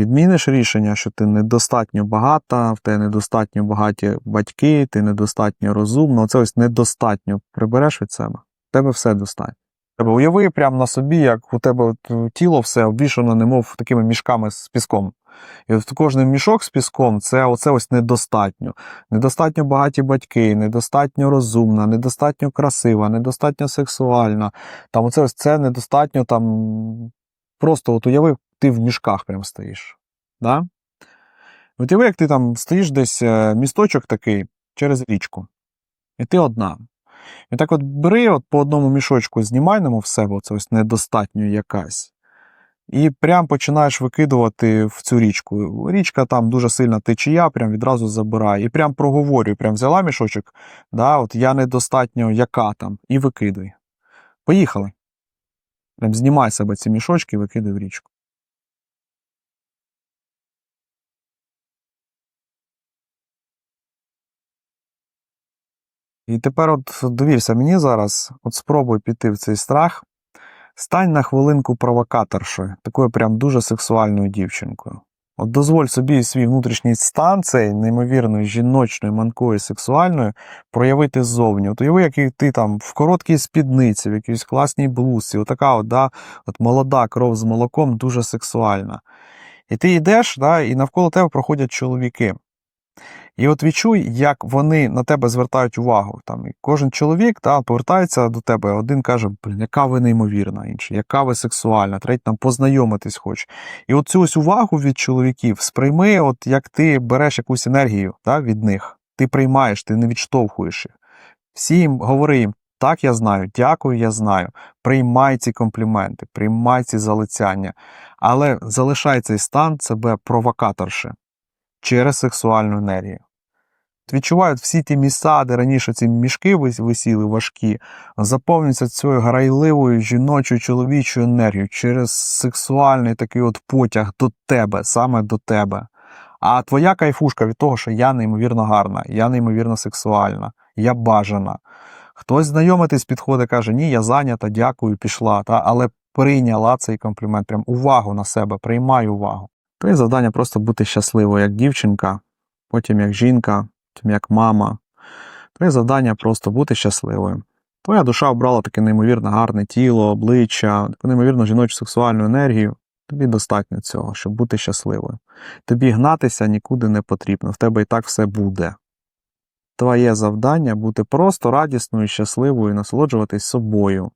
Відміниш рішення, що ти недостатньо багата, в тебе недостатньо багаті батьки, ти недостатньо розумна. Оце ось недостатньо прибереш від себе. В тебе все достатньо. Тебе уяви прямо на собі, як у тебе е, тіло все обвішано, немов такими мішками з піском. І от кожен мішок з піском це оце ось недостатньо. Недостатньо багаті батьки, недостатньо розумна, недостатньо красива, недостатньо сексуальна. Там оце ось це недостатньо там. Просто от уяви, ти в мішках прям стоїш. Да? От як ти там стоїш десь е, місточок такий через річку. І ти одна. І так от бери от по одному мішочку, знімай немов в себе оце ось недостатньо якась. І прям починаєш викидувати в цю річку. Річка там дуже сильна течія, прям відразу забирає. І прям проговорюй, прям взяла мішочок, да, от я недостатньо яка там, і викидуй. Поїхали. Прям знімай себе ці мішочки і викидай в річку. І тепер от довірся мені зараз, от спробуй піти в цей страх. Стань на хвилинку провокаторшою, такою прям дуже сексуальною дівчинкою. От дозволь собі свій внутрішній стан, цей неймовірної жіночної, манкої, сексуальної, проявити ззовні. От уяви, який ти там в короткій спідниці, в якійсь класній блузці, отака от, да, от молода кров з молоком, дуже сексуальна. І ти йдеш, да, і навколо тебе проходять чоловіки. І от відчуй, як вони на тебе звертають увагу. Там, і кожен чоловік та, повертається до тебе, один каже, блін, яка ви неймовірна, інший, яка ви сексуальна, третій там познайомитись хоче. І от цю ось увагу від чоловіків сприйми, от як ти береш якусь енергію та, від них. Ти приймаєш, ти не відштовхуєш їх. Всі їм говори їм, так я знаю, дякую, я знаю. Приймай ці компліменти, приймай ці залицяння. Але залишай цей стан себе провокаторши через сексуальну енергію. Відчувають всі ті місця, де раніше ці мішки висіли важкі, заповнюються цією грайливою жіночою чоловічою енергією через сексуальний такий от потяг до тебе, саме до тебе. А твоя кайфушка від того, що я неймовірно гарна, я неймовірно сексуальна, я бажана. Хтось знайомитись підходить, каже, ні, я зайнята, дякую, пішла. Та? Але прийняла цей комплімент, прям увагу на себе, приймай увагу. Твоє завдання просто бути щасливою як дівчинка, потім як жінка, потім як мама. Твоє завдання просто бути щасливою. Твоя душа обрала таке неймовірно гарне тіло, обличчя, таку неймовірно жіночу сексуальну енергію. Тобі достатньо цього, щоб бути щасливою. Тобі гнатися нікуди не потрібно, в тебе і так все буде. Твоє завдання бути просто радісною, щасливою, насолоджуватись собою.